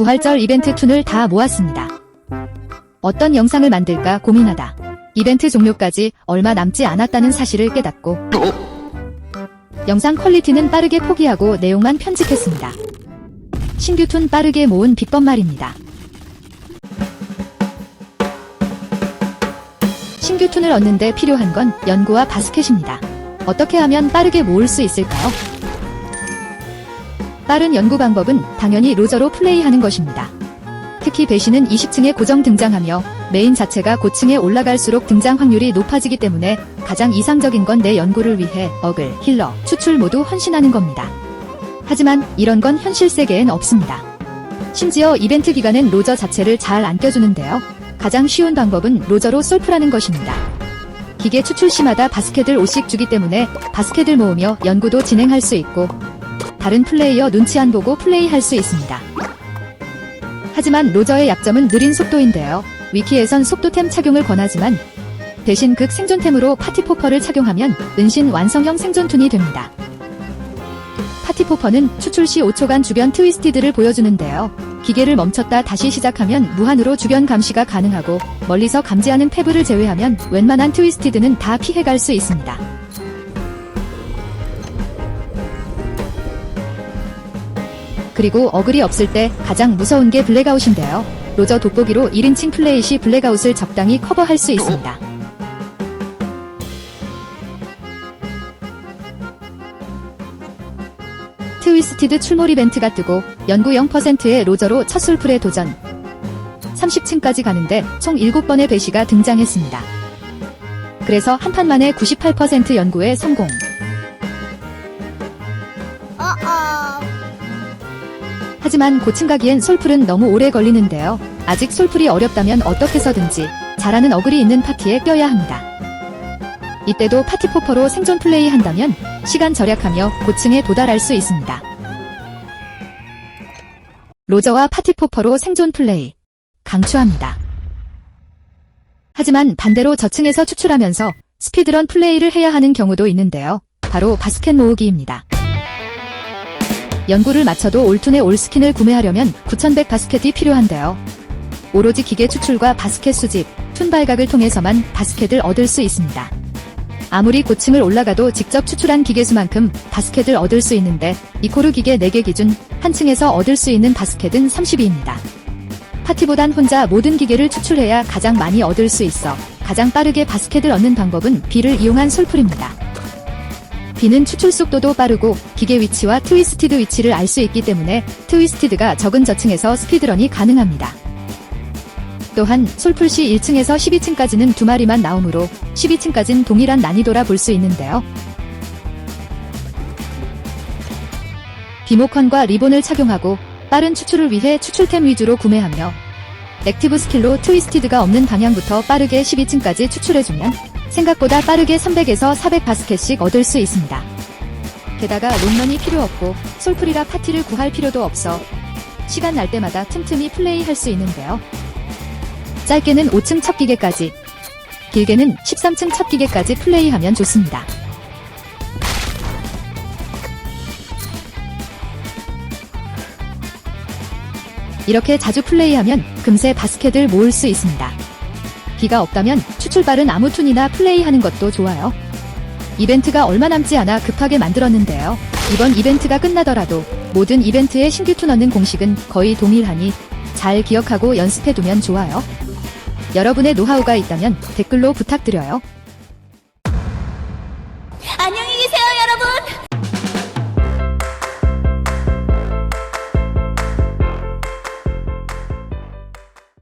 부활절 이벤트 툰을 다 모았습니다. 어떤 영상을 만들까 고민하다. 이벤트 종료까지 얼마 남지 않았다는 사실을 깨닫고 영상 퀄리티는 빠르게 포기하고 내용만 편집했습니다. 신규 툰 빠르게 모은 비법 말입니다. 신규 툰을 얻는데 필요한 건 연구와 바스켓입니다. 어떻게 하면 빠르게 모을 수 있을까요? 빠른 연구 방법은 당연히 로저로 플레이하는 것입니다. 특히 배신은 20층에 고정 등장하며 메인 자체가 고층에 올라갈수록 등장 확률이 높아지기 때문에 가장 이상적인 건 내 연구를 위해 어글, 힐러, 추출 모두 헌신하는 겁니다. 하지만 이런 건 현실 세계엔 없습니다. 심지어 이벤트 기간엔 로저 자체를 잘 안 껴주는데요. 가장 쉬운 방법은 로저로 솔프라는 것입니다. 기계 추출 시마다 바스켓을 5씩 주기 때문에 바스켓을 모으며 연구도 진행할 수 있고 다른 플레이어 눈치 안 보고 플레이할 수 있습니다. 하지만 로저의 약점은 느린 속도인데요. 위키에선 속도템 착용을 권하지만 대신 극 생존템으로 파티포퍼를 착용하면 은신 완성형 생존툰이 됩니다. 파티포퍼는 추출 시 5초간 주변 트위스티드를 보여주는데요. 기계를 멈췄다 다시 시작하면 무한으로 주변 감시가 가능하고 멀리서 감지하는 탭을 제외하면 웬만한 트위스티드는 다 피해갈 수 있습니다. 그리고 어글이 없을 때 가장 무서운 게 블랙아웃인데요. 로저 돋보기로 1인칭 플레이 시 블랙아웃을 적당히 커버할 수 있습니다. 트위스티드 출몰 이벤트가 뜨고 연구 0%의 로저로 첫 솔플에 도전. 30층까지 가는데 총 7번의 배시가 등장했습니다. 그래서 한 판 만에 98% 연구에 성공. 하지만 고층 가기엔 솔플은 너무 오래 걸리는데요. 아직 솔플이 어렵다면 어떻게 해서든지 잘하는 어글이 있는 파티에 껴야 합니다. 이때도 파티포퍼로 생존 플레이 한다면 시간 절약하며 고층에 도달할 수 있습니다. 로저와 파티포퍼로 생존 플레이 강추합니다. 하지만 반대로 저층에서 추출하면서 스피드런 플레이를 해야 하는 경우도 있는데요. 바로 바스켓 모으기입니다. 연구를 마쳐도 올툰의 올스킨을 구매하려면 9100 바스켓이 필요한데요. 오로지 기계 추출과 바스켓 수집, 툰 발각을 통해서만 바스켓을 얻을 수 있습니다. 아무리 고층을 올라가도 직접 추출한 기계수만큼 바스켓을 얻을 수 있는데 이코르 기계 4개 기준 한 층에서 얻을 수 있는 바스켓은 32입니다. 파티보단 혼자 모든 기계를 추출해야 가장 많이 얻을 수 있어 가장 빠르게 바스켓을 얻는 방법은 비를 이용한 솔플입니다. 비는 추출 속도도 빠르고 기계 위치와 트위스티드 위치를 알 수 있기 때문에 트위스티드가 적은 저층에서 스피드런이 가능합니다. 또한 솔풀 시 1층에서 12층까지는 두 마리만 나오므로 12층까진 동일한 난이도라 볼 수 있는데요. 비모컨과 리본을 착용하고 빠른 추출을 위해 추출템 위주로 구매하며 액티브 스킬로 트위스티드가 없는 방향부터 빠르게 12층까지 추출해주면 생각보다 빠르게 300에서 400 바스켓씩 얻을 수 있습니다. 게다가 롱런이 필요 없고 솔풀이라 파티를 구할 필요도 없어 시간 날 때마다 틈틈이 플레이할 수 있는데요. 짧게는 5층 첫 기계까지, 길게는 13층 첫 기계까지 플레이하면 좋습니다. 이렇게 자주 플레이하면 금세 바스켓을 모을 수 있습니다. 비가 없다면 추출발은 아무 툰이나 플레이하는 것도 좋아요. 이벤트가 얼마 남지 않아 급하게 만들었는데요. 이번 이벤트가 끝나더라도 모든 이벤트에 신규 툰 얻는 공식은 거의 동일하니 잘 기억하고 연습해두면 좋아요. 여러분의 노하우가 있다면 댓글로 부탁드려요.